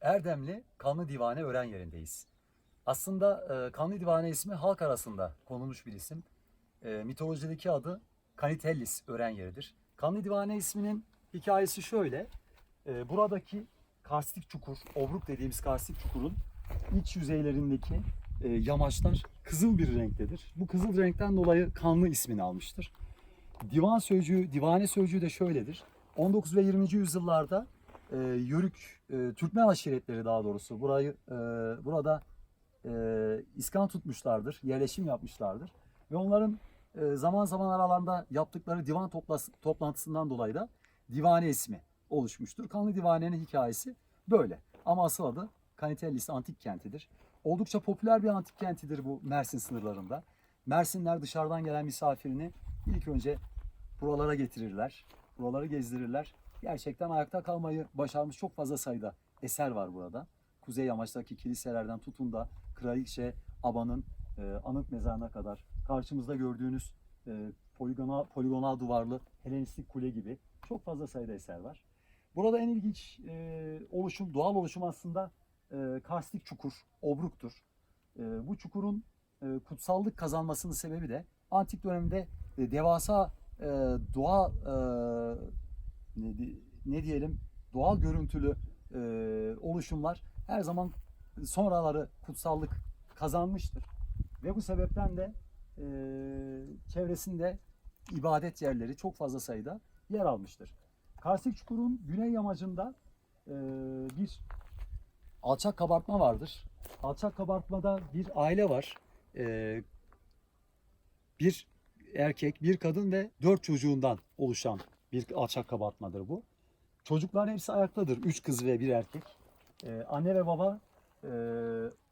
Erdemli Kanlı Divane öğren yerindeyiz. Aslında e, Kanlı Divane ismi halk arasında konulmuş bir isim. E, mitolojideki adı Kanitellis öğren yeridir. Kanlı Divane isminin hikayesi şöyle. E, buradaki karstik çukur, obruk dediğimiz karstik çukurun iç yüzeylerindeki e, yamaçlar kızıl bir renktedir. Bu kızıl renkten dolayı kanlı ismini almıştır. Divan sözcüğü, divane sözcüğü de şöyledir. 19 ve 20. yüzyıllarda e, Yörük, e, Türkmen aşiretleri daha doğrusu burayı e, burada e, iskan tutmuşlardır, yerleşim yapmışlardır. Ve onların e, zaman zaman aralarında yaptıkları divan toplas- toplantısından dolayı da divane ismi oluşmuştur. Kanlı Divane'nin hikayesi böyle. Ama asıl adı Kanitellis Antik Kentidir. Oldukça popüler bir antik kentidir bu Mersin sınırlarında. Mersinler dışarıdan gelen misafirini ilk önce buralara getirirler. Buraları gezdirirler. Gerçekten ayakta kalmayı başarmış çok fazla sayıda eser var burada. Kuzey yamaçtaki kiliselerden tutun da Kraliçe Aba'nın e, anıt mezarına kadar karşımızda gördüğünüz e, poligonal, poligonal duvarlı Helenistik kule gibi çok fazla sayıda eser var. Burada en ilginç e, oluşum, doğal oluşum aslında e, karstik çukur, obruktur. E, bu çukurun e, kutsallık kazanmasının sebebi de antik dönemde e, devasa e, doğa e, ne, di- ne diyelim doğal görüntülü e, oluşumlar her zaman sonraları kutsallık kazanmıştır. Ve bu sebepten de e, çevresinde ibadet yerleri çok fazla sayıda yer almıştır. Karstik Çukur'un güney yamacında e, bir alçak kabartma vardır. Alçak kabartmada bir aile var. E, bir erkek, bir kadın ve dört çocuğundan oluşan bir alçak kabartmadır bu. Çocuklar hepsi ayaktadır. Üç kız ve bir erkek. Ee, anne ve baba e,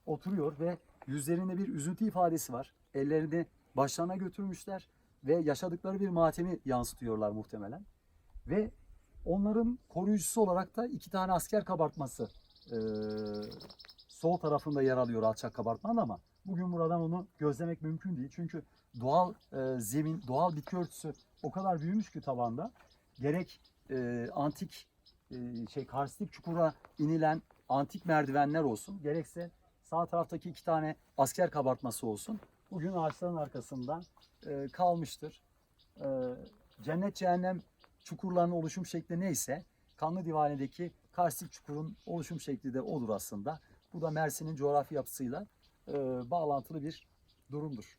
oturuyor ve yüzlerinde bir üzüntü ifadesi var. Ellerini başlarına götürmüşler ve yaşadıkları bir matemi yansıtıyorlar muhtemelen. Ve onların koruyucusu olarak da iki tane asker kabartması e, sol tarafında yer alıyor alçak kabartmanın ama bugün buradan onu gözlemek mümkün değil. Çünkü doğal e, zemin, doğal bitki örtüsü o kadar büyümüş ki tabanda gerek e, antik e, şey karstik çukura inilen antik merdivenler olsun gerekse sağ taraftaki iki tane asker kabartması olsun bugün ağaçların arkasından e, kalmıştır. E, cennet cehennem çukurlarının oluşum şekli neyse Kanlı Divane'deki karstik çukurun oluşum şekli de odur aslında. Bu da Mersin'in coğrafi yapısıyla e, bağlantılı bir durumdur.